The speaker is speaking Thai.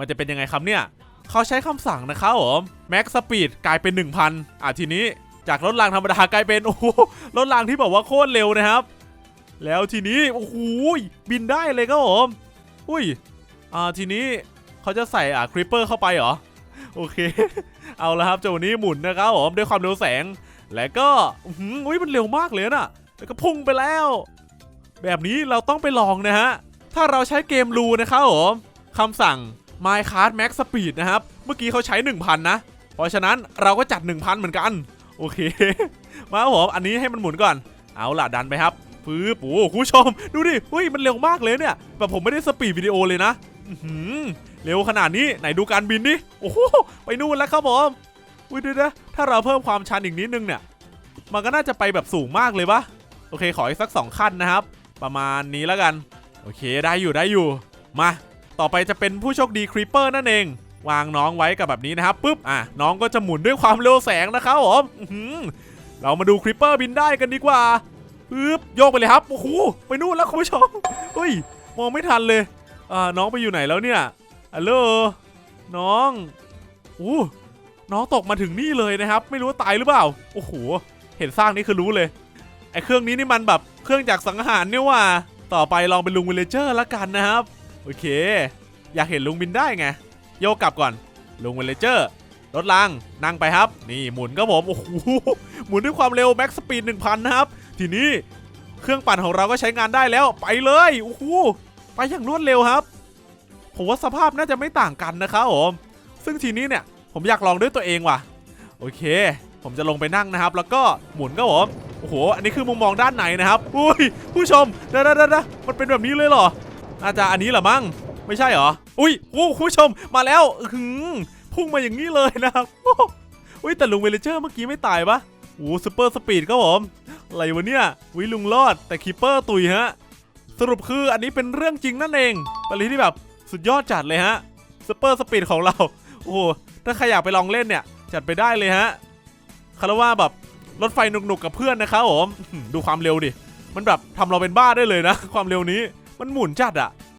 มันจะเป็นยังไงครับเนี่ย เขาใช้คำสั่งนะครับผมแม็กสปีดกลายเป็น 1,000 อะทีนี้จากรถรางธรรมดากลายเป็นโอ้โหรถรางที่แบบว่าโคตรเร็วนะครับ แล้วทีนี้โอ้โหบินได้เลยครับผมอุ้ยอ่าทีนี้เขาจะใส่อ่าคริปเปอร์เข้าไปเหรอโอเค เอาละครับเจ้าวันนี้หมุนนะครับผมด้วยความเร็วแสง และก็หืมอุ้ยมันเร็วมากเลยน่ะแล้วก็พุ่งไปแล้ว แบบนี้เราต้องไปลองนะฮะถ้าเราใช้เกมรูนะครับผมคำสั่ง Minecraft Max Speed นะครับ เมื่อกี้เขาใช้ 1,000 นะ เพราะฉะนั้นเราก็จัด 1,000 เหมือนกัน โอเค มาครับผมอันนี้ให้มันหมุนก่อน เอาล่ะดันไปครับฟื้บโอ้คุณผู้ชม ดูดิเฮ้ยมันเร็วมากเลยเนี่ยแบบผมไม่ได้สปีดวิดีโอเลยนะอืเร็วขนาดนี้ไหนดูการบินดิโอ้โหไปนู่นแล้วครับผมอุ้ยดี๋ยวนะถ้าเราเพิ่มความชันอีกนิดนึงเนี่ย มันก็น่าจะไปแบบสูงมากเลยปะโอเคขออีกสัก 2 ขั้นนะครับ ประมาณนี้แล้วกัน โอเคได้อยู่ได้อยู่ มา ต่อไปจะเป็นผู้โชคดีครีปเปอร์นั่นเอง วางน้องไว้กับแบบนี้นะครับปุ๊บอะน้องก็จะหมุนด้วยความเร็วแสงนะครับผมเรามาดูครีปเปอร์บินได้กันดีกว่าปึ๊บโยกไปเลยครับโอ้โหไปนู่นแล้วคุณผู้ชมเฮ้ยมองไม่ทันเลยอ่าน้องไปอยู่ไหนแล้วเนี่ยฮัลโหลน้องอู้น้องตกมาถึงนี่เลยนะครับ ไม่รู้ว่าตายหรือเปล่าโอ้โหเห็นสร้างนี่คือรู้เลยไอเครื่องนี้นี่มันแบบเครื่องจักรสังหารเนี่ยว่า ต่อไปลองเป็นลุงวิลเลเจอร์ละกันนะครับ โอเค อยากเห็นลุงบินได้ไง โยกกลับก่อน ลุงเวลเลเจอร์ รถรางนั่งไปครับ นี่หมุนก็ผม โอ้โห หมุนด้วยความเร็วแม็กสปีด1,000 นะครับ ทีนี้เครื่องปั่นของเราก็ใช้งานได้แล้ว ไปเลย โอ้โห ไปอย่างรวดเร็วครับ ผมว่าสภาพน่าจะไม่ต่างกันนะครับผม ซึ่งทีนี้เนี่ยผมอยากลองด้วยตัวเองว่ะ โอเค ผมจะลงไปนั่งนะครับ แล้วก็หมุนก็ผมโอ้โห อันนี้คือมุมมองด้านไหนนะครับ อุ้ย ผู้ชมเด้อเด้อเด้อมันเป็นแบบนี้เลยเหรอ อาจจะอันนี้เหรอมั้งไม่ใช่เหรอ อุ้ยโอ้คุณผู้ชมมาแล้วหือพุ่งมาอย่างนี้เลยนะครับโอ้โหอุ้ยแต่ลุงเวลเจอร์เมื่อกี้ไม่ตายปะโอ้ซูเปอร์สปีดครับผมอะไรวะเนี่ยวิลุงรอดแต่คีเปอร์ตุยฮะสรุปคืออันนี้เป็นเรื่องจริงนั่นเองเป็นอะไรที่แบบสุดยอดจัดเลยฮะซูเปอร์สปีดของเราโอ้ถ้าใครอยากไปลองเล่นเนี่ย จัดไปได้เลยฮะคารว่าแบบรถไฟหนุกๆกับเพื่อนนะครับผมดูความเร็วดิมันแบบทำเราเป็นบ้าได้เลยนะ ความเร็วนี้ มันหมุนจัดอะ